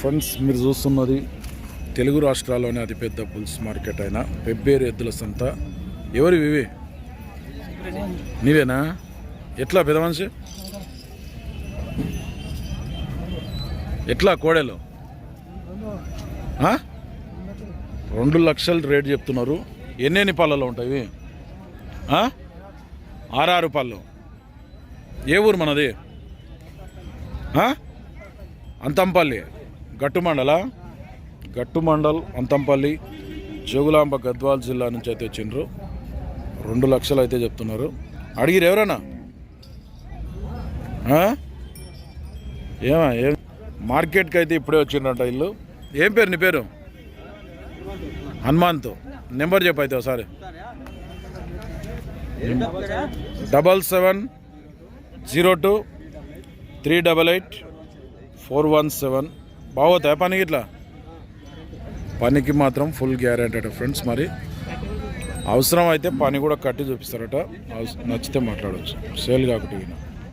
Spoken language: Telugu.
ఫ్రెండ్స్ మీరు చూస్తున్నది తెలుగు రాష్ట్రాల్లోనే అతిపెద్ద బుల్స్ మార్కెట్ అయిన పెబ్బేరు ఎద్దుల సంత. ఎవరి ఇవి? నీవేనా? ఎట్లా పెద్ద మనిషి? ఎట్లా కోడెలు? రెండు లక్షలు రేట్ చెప్తున్నారు. ఎన్నెన్ని పళ్ళలో ఉంటాయి ఆరారు పళ్ళు. ఏ ఊరు మనది? అంతంపల్లి. గట్టు గట్టుమండల్ గట్టు అంతంపల్లి జోగులాంబ గద్వాల్ జిల్లా నుంచి అయితే వచ్చిండ్రు. రెండు లక్షలు అయితే చెప్తున్నారు. అడిగిరు ఎవరన్నా? ఏమా ఏం? మార్కెట్కి అయితే ఇప్పుడే వచ్చిండ్రంట ఇల్లు. ఏం పేరు నీ పేరు? హనుమాన్తో నెంబర్ చెప్పు అయితే ఒకసారి. Double seven zero two three double eight four one seven బాగోతాయి పనికి ఇట్లా పనికి మాత్రం ఫుల్ గ్యారెంటీ అట ఫ్రెండ్స్ మరి. అవసరం అయితే పని కూడా కట్టి చూపిస్తారట. నచ్చితే మాట్లాడవచ్చు సేల్ కాకుండా